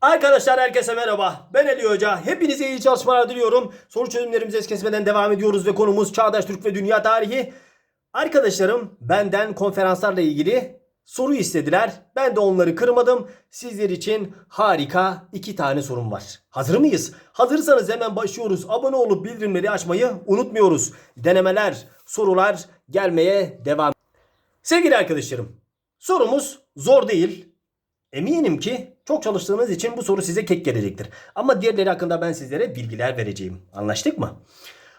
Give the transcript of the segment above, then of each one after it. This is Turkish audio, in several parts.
Arkadaşlar herkese merhaba. Ben Ali Hoca. Hepinize iyi çalışmalar diliyorum. Soru çözümlerimize es kesmeden devam ediyoruz ve konumuz Çağdaş Türk ve Dünya Tarihi. Arkadaşlarım benden konferanslarla ilgili soru istediler. Ben de onları kırmadım. Sizler için harika iki tane sorum var. Hazır mıyız? Hazırsanız hemen başlıyoruz. Abone olup bildirimleri açmayı unutmuyoruz. Denemeler, sorular gelmeye devam. Sevgili arkadaşlarım, sorumuz zor değil. Eminim ki çok çalıştığınız için bu soru size kek gelecektir. Ama diğerleri hakkında ben sizlere bilgiler vereceğim. Anlaştık mı?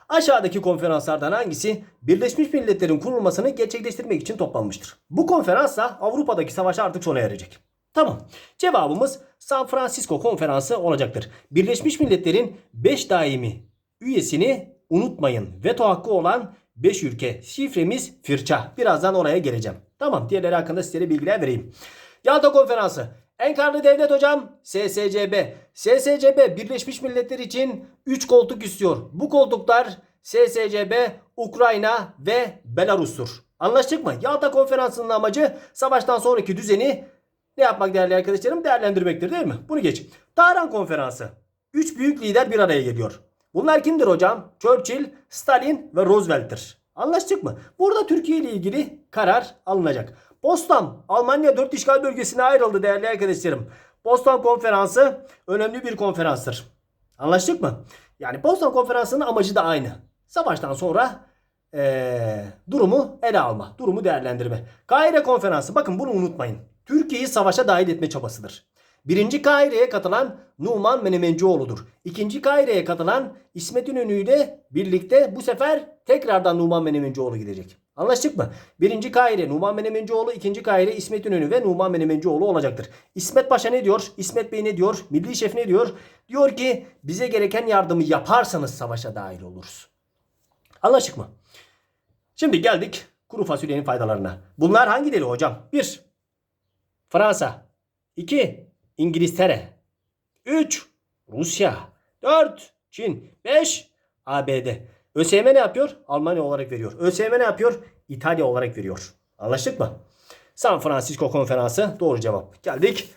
Aşağıdaki konferanslardan hangisi Birleşmiş Milletler'in kurulmasını gerçekleştirmek için toplanmıştır? Bu konferansla Avrupa'daki savaş artık sona erecek. Tamam. Cevabımız San Francisco konferansı olacaktır. Birleşmiş Milletler'in 5 daimi üyesini unutmayın. Veto hakkı olan 5 ülke. Şifremiz fırça. Birazdan oraya geleceğim. Tamam. Diğerleri hakkında sizlere bilgiler vereyim. Yalta Konferansı. Enkarlı Devlet Hocam SSCB. SSCB Birleşmiş Milletler için 3 koltuk istiyor. Bu koltuklar SSCB, Ukrayna ve Belarus'tur. Anlaştık mı? Yalta Konferansı'nın amacı savaştan sonraki düzeni ne yapmak değerli arkadaşlarım? Değerlendirmektir değil mi? Bunu geç. Tahran Konferansı. 3 büyük lider bir araya geliyor. Bunlar kimdir hocam? Churchill, Stalin ve Roosevelt'tir. Anlaştık mı? Burada Türkiye ile ilgili karar alınacak. Potsdam, Almanya 4 işgal bölgesine ayrıldı değerli arkadaşlarım. Potsdam konferansı önemli bir konferanstır. Anlaştık mı? Yani Potsdam konferansının amacı da aynı. Savaştan sonra eee, durumu ele alma, durumu değerlendirme. Kahire konferansı bakın bunu unutmayın. Türkiye'yi savaşa dahil etme çabasıdır. Birinci Kahire'ye katılan Numan Menemencioğlu'dur. İkinci Kahire'ye katılan İsmet İnönü ile birlikte bu sefer tekrardan Numan Menemencioğlu gidecek. Anlaştık mı? Birinci Kahire Numan Menemencioğlu, ikinci Kahire İsmet İnönü ve Numan Menemencioğlu olacaktır. İsmet Paşa ne diyor? İsmet Bey ne diyor? Milli Şef ne diyor? Diyor ki bize gereken yardımı yaparsanız savaşa dahil oluruz. Anlaştık mı? Şimdi geldik kuru fasulyenin faydalarına. Bunlar hangileri hocam? 1. Fransa 2. İngiltere 3. Rusya 4. Çin 5. ABD ÖSYM ne yapıyor? Almanya olarak veriyor. ÖSYM ne yapıyor? İtalya olarak veriyor. Anlaştık mı? San Francisco konferansı doğru cevap. Geldik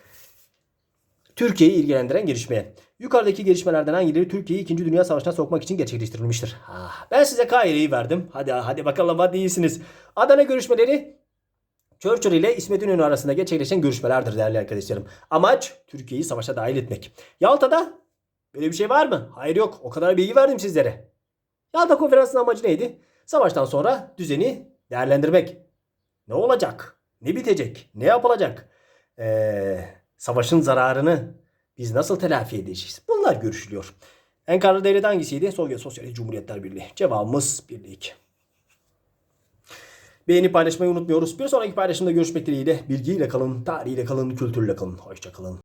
Türkiye'yi ilgilendiren gelişmeye. Yukarıdaki gelişmelerden hangileri Türkiye'yi 2. Dünya Savaşı'na sokmak için gerçekleştirilmiştir? Ah, ben size Kahire'yi verdim. Hadi hadi bakalım hadi iyisiniz. Adana görüşmeleri Churchill ile İsmet İnönü arasında gerçekleşen görüşmelerdir değerli arkadaşlarım. Amaç Türkiye'yi savaşa dahil etmek. Yalta'da böyle bir şey var mı? Hayır yok. O kadar bilgi verdim sizlere. Yalta konferansının amacı neydi? Savaştan sonra düzeni değerlendirmek. Ne olacak? Ne bitecek? Ne yapılacak? Ee, savaşın zararını biz nasıl telafi edeceğiz? Bunlar görüşülüyor. En kararlı devlet hangisiydi? Sovyet Sosyalist Cumhuriyetler Birliği. Cevabımız birlik. Beğeni paylaşmayı unutmuyoruz. Bir sonraki paylaşımda görüşmek dileğiyle. Bilgiyle kalın, tarihiyle kalın, kültürle kalın. Hoşçakalın.